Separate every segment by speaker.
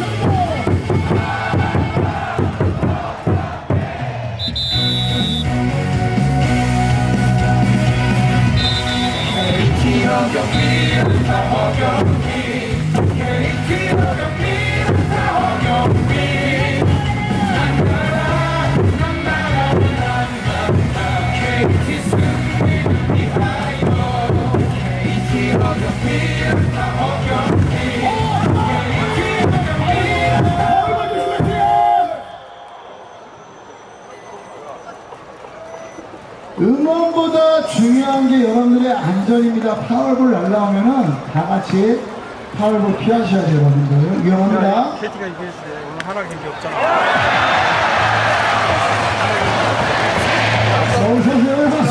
Speaker 1: Keep
Speaker 2: on your feet, keep on your feet, keep on your feet.
Speaker 1: 응원보다 중요한 게 여러분들의 안전입니다. 파워볼 날라오면은 다 같이 파워볼 피하셔야 돼요, 여러분들. 위험합니다. KT가 때
Speaker 2: 오늘 하나 경기 없잖아.
Speaker 1: 어서 오세요,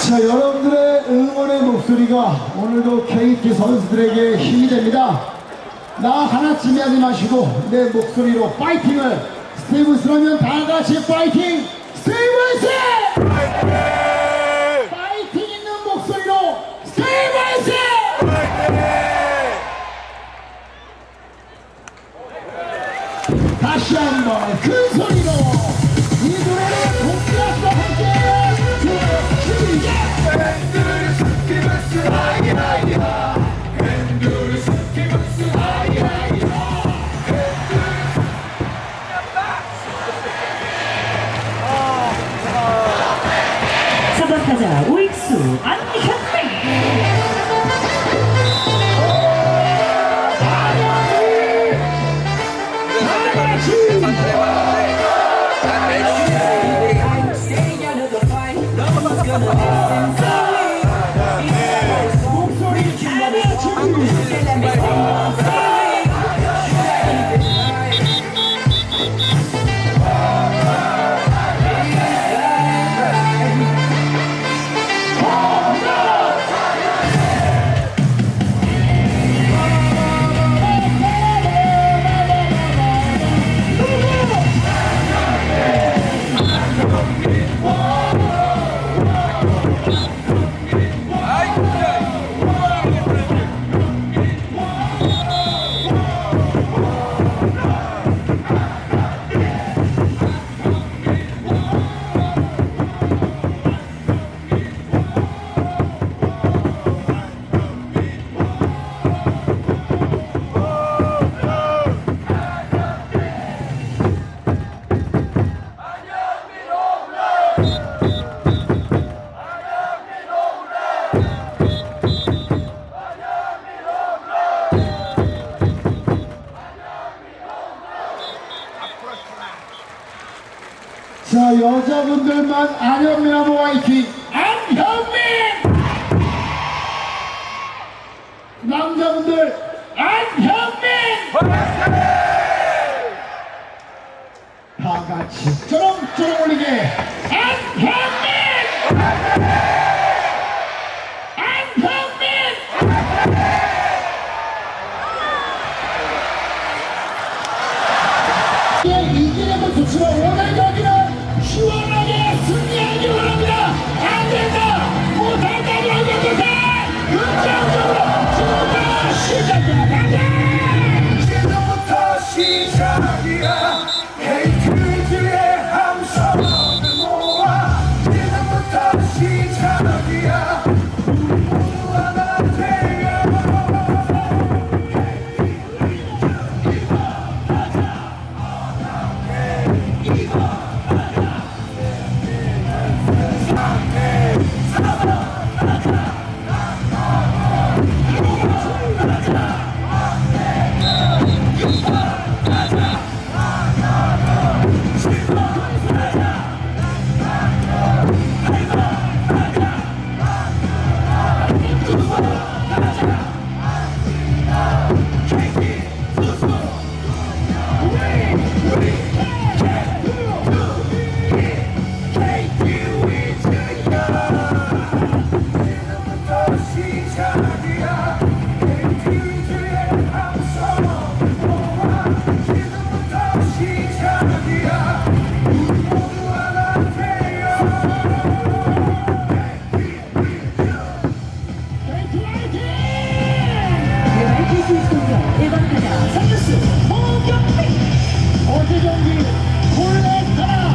Speaker 1: 자, 여러분들의 응원의 목소리가 오늘도 KT 선수들에게 힘이 됩니다. 나 하나쯤이 하지 마시고 내 목소리로 파이팅을 스러면 다 같이 파이팅! 스티브 스! 파이팅 있는 목소리로 스티브 스! 다시 한번 큰 소리
Speaker 2: 사바타자 오익수 안현민 목
Speaker 1: 여자분들만 안현민하고 화이팅! 안현민! 남자분들 안현민! 다 같이 쪼롱쪼롱 올리게